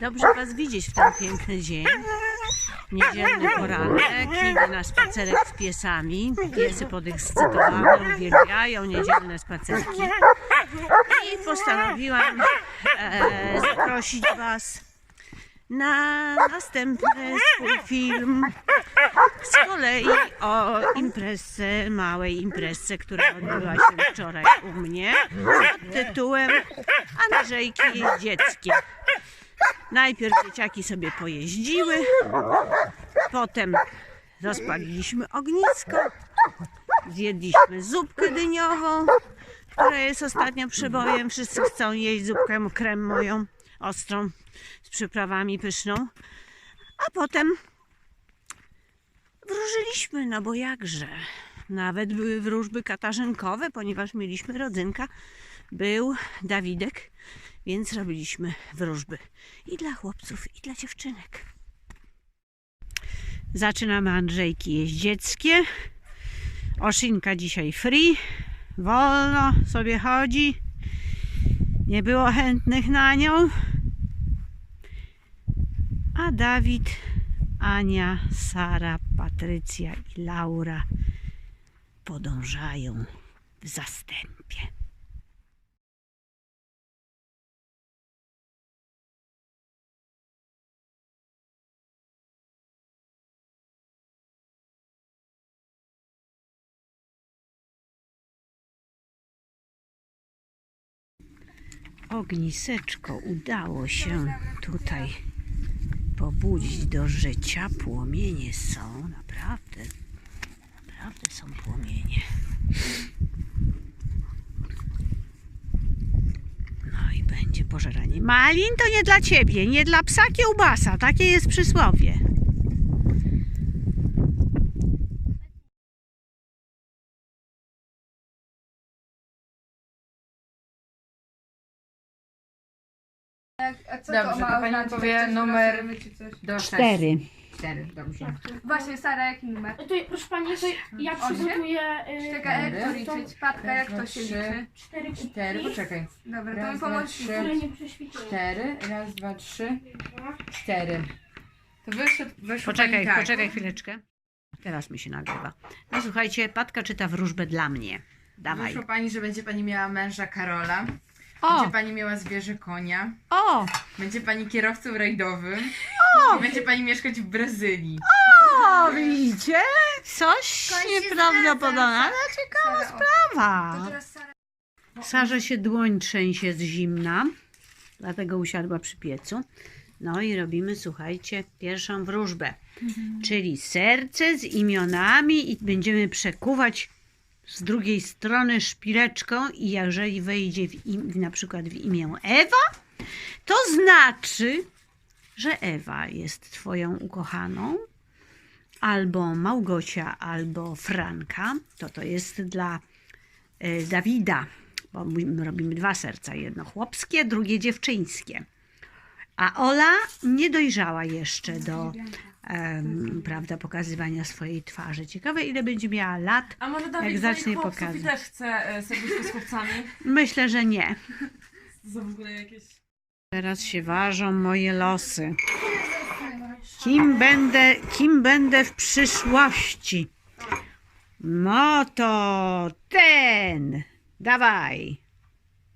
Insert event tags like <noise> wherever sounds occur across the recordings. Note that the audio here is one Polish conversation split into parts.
Dobrze Was widzieć w ten piękny dzień. Niedzielny poranek, idę na spacerek z piesami. Piesy podekscytowane, uwielbiają niedzielne spacerki. I postanowiłam e, zaprosić Was na następny swój film z kolei o imprezce, małej imprezce, która odbyła się wczoraj u mnie pod tytułem Andrzejki jest dzieckiem. Najpierw dzieciaki sobie pojeździły, potem rozpaliliśmy ognisko, zjedliśmy zupkę dyniową, która jest ostatnio przebojem. Wszyscy chcą jeść zupkę krem moją ostrą z przyprawami pyszną. A potem wróżyliśmy, no bo jakże. Nawet były wróżby katarzynkowe, ponieważ mieliśmy rodzynka. Był Dawidek, więc robiliśmy wróżby i dla chłopców, i dla dziewczynek. Zaczynamy Andrzejki jeździeckie. Oszynka dzisiaj free. Wolno sobie chodzi. Nie było chętnych na nią. A Dawid, Ania, Sara, Patrycja i Laura podążają w zastępie. Ogniseczko udało się tutaj pobudzić do życia. Płomienie są, naprawdę, naprawdę są płomienie. No i będzie pożeranie. Malin to nie dla ciebie, nie dla psa kiełbasa. Takie jest przysłowie. A co Dobrze, to ma pani oznaczać? powie coś numer- wylosujemy czy coś? Do Cztery. Cztery, dobrze. Właśnie, Sara, jaki numer? To, proszę Pani, to ja Osiem? przygotuję y, Czekaj, jak to Cztery. liczyć? Patka, jak to się trzy. liczy? cztery kubki, poczekaj. Dobra, to Raz, mi dwa, pomóż trzy. które nie prześwitują. Cztery, raz, dwa, trzy, cztery. To wyszedł, wyszło Poczekaj, pani tak. poczekaj chwileczkę. Teraz mi się nagrywa. No słuchajcie, Patka czyta wróżbę dla mnie. Dawaj. Wyszło pani, że będzie pani miała męża Karola. O, Będzie pani miała zwierzę konia. o, Będzie pani kierowcą rajdowym. I będzie pani mieszkać w Brazylii. o, widzicie? Coś nieprawdopodobnego, ale ciekawa Sara, o. sprawa. To teraz Sara. Sarze się dłoń trzęsie z zimna, dlatego usiadła przy piecu. No i robimy, słuchajcie, pierwszą wróżbę, czyli serce z imionami i będziemy przekuwać z drugiej strony szpileczką i jeżeli wejdzie w im, na przykład w imię Ewa, to znaczy, że Ewa jest twoją ukochaną, albo Małgosia, albo Franka, to to jest dla e, Dawida, bo my robimy dwa serca, jedno chłopskie, drugie dziewczyńskie. A Ola nie dojrzała jeszcze do em, prawda, pokazywania swojej twarzy. Ciekawe, ile będzie miała lat. A może Jak Dawid zacznie pokazać. też chce e, serduszko z chłopcami? <laughs> Myślę, że nie. <laughs> To w ogóle jakieś... Teraz się ważą moje losy. Kim będę, kim będę w przyszłości? No to ten. Dawaj.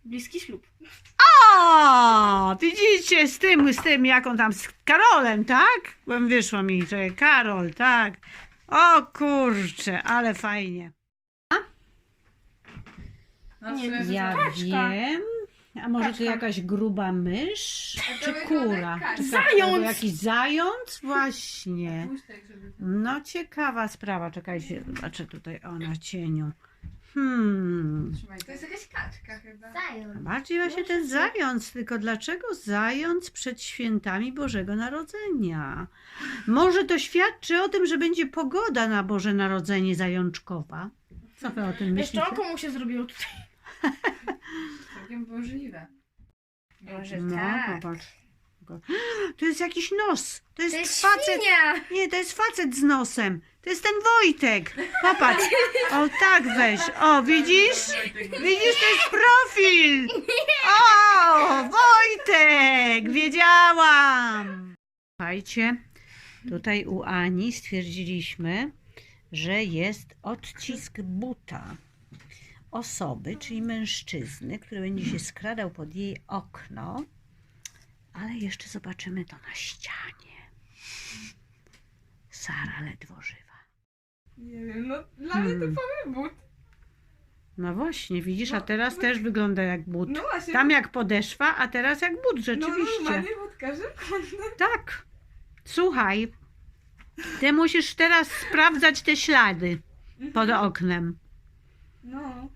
Bliski ślub. O, widzicie, z tym, z tym, jaką tam, z Karolem, tak? Bo wyszło mi, że Karol, tak. O kurczę, ale fajnie. Znaczy, Ja kaczka. wiem. A może to Kaczka. jakaś gruba mysz? Czy wygląda kura? jak kaczka. Czy Zając! albo Jakiś zając? Właśnie. Puść tak, żeby... No ciekawa sprawa. Czekajcie, zobaczę tutaj o na cieniu. Hmm. trzymaj To jest jakaś kaczka chyba. Bardziej właśnie ten zając, tylko dlaczego zając przed świętami Bożego Narodzenia? Może to świadczy o tym, że będzie pogoda na Boże Narodzenie zajączkowa? Co wy o tym Jeszcze myślicie? o komu się zrobiło tutaj? <laughs> Całkiem możliwe. Może No, tak. popatrz. To jest jakiś nos. To jest, To jest facet. świnia! Nie, to jest facet z nosem. To jest ten Wojtek. Popatrz. O, tak weź. O, widzisz? Widzisz, to jest profil. O, Wojtek. Wiedziałam. Słuchajcie, tutaj u Ani stwierdziliśmy, że jest odcisk buta osoby, czyli mężczyzny, który będzie się skradał pod jej okno, ale jeszcze zobaczymy to na ścianie. Sara ledwo żywa. Nie wiem, no dla mnie to Hmm. powiem but. No właśnie, widzisz, a No, teraz no- też wygląda jak but. No właśnie. Tam jak podeszwa, a teraz jak but, No rzeczywiście. normalnie każdym kątem. Tak. Słuchaj, ty musisz teraz sprawdzać te ślady pod oknem. No.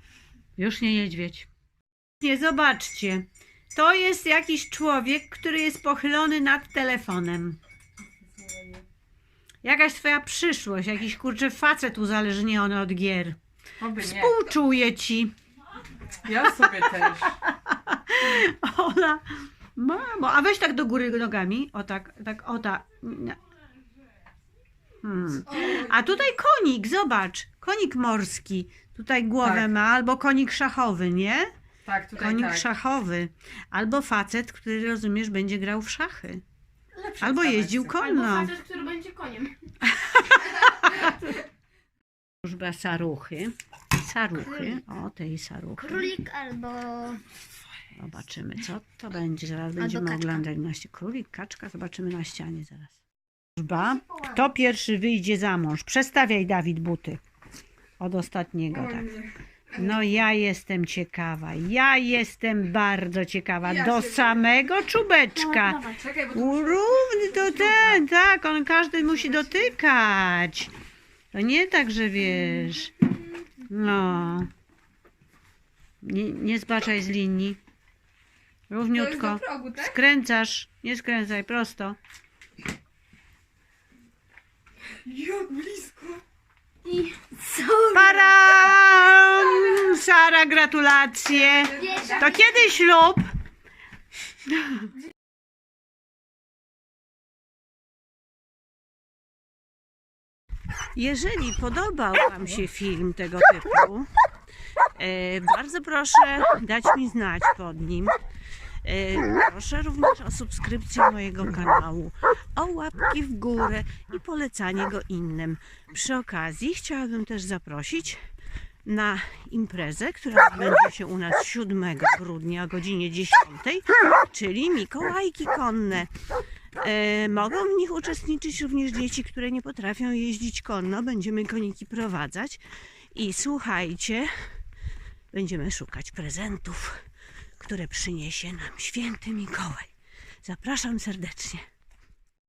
Już nie niedźwiedź. Nie, zobaczcie. To jest jakiś człowiek, który jest pochylony nad telefonem. Jakaś twoja przyszłość, jakiś kurczę facet uzależniony od gier. Oby nie. Współczuję ci. Ja sobie też. <laughs> Ola, mamo, a weź tak do góry nogami. O tak, tak, o tak. Hmm. A tutaj konik, zobacz. Konik morski. Tutaj głowę Tak. ma, albo konik szachowy, nie? Tak, tutaj Konik tak. szachowy. Albo facet, który rozumiesz, będzie grał w szachy. Lepsza Albo jeździł jest. Albo konno. facet, który będzie koniem. <laughs> Służba saruchy. Saruchy. O, tej saruchy. Królik albo... Zobaczymy, co to będzie. Zaraz będziemy kaczka. oglądać na ścianie. Królik, kaczka, zobaczymy na ścianie zaraz. Służba. Kto pierwszy wyjdzie za mąż? Przestawiaj, Dawid, buty. Od ostatniego, tak. No ja jestem ciekawa. Ja jestem bardzo ciekawa. Ja Do się- samego czubeczka. No, dawaj. Czekaj, bo to U, Równy to ten, tak, on każdy musi dotykać. To nie tak, że wiesz. No. Nie, nie zbaczaj z linii. To jest Równiutko. progu, tak? Skręcasz, nie skręcaj, prosto. Jak blisko. I Param! Sara, gratulacje. To kiedy ślub? Jeżeli podobał Wam się film tego typu, e, bardzo proszę dać mi znać pod nim. E, proszę również o subskrypcję mojego kanału, o łapki w górę i polecanie go innym. Przy okazji chciałabym też zaprosić na imprezę, która odbędzie się u nas 7 grudnia o godzinie 10, czyli Mikołajki konne. E, mogą w nich uczestniczyć również dzieci, które nie potrafią jeździć konno. Będziemy koniki prowadzać i słuchajcie, będziemy szukać prezentów, które przyniesie nam święty Mikołaj. Zapraszam serdecznie.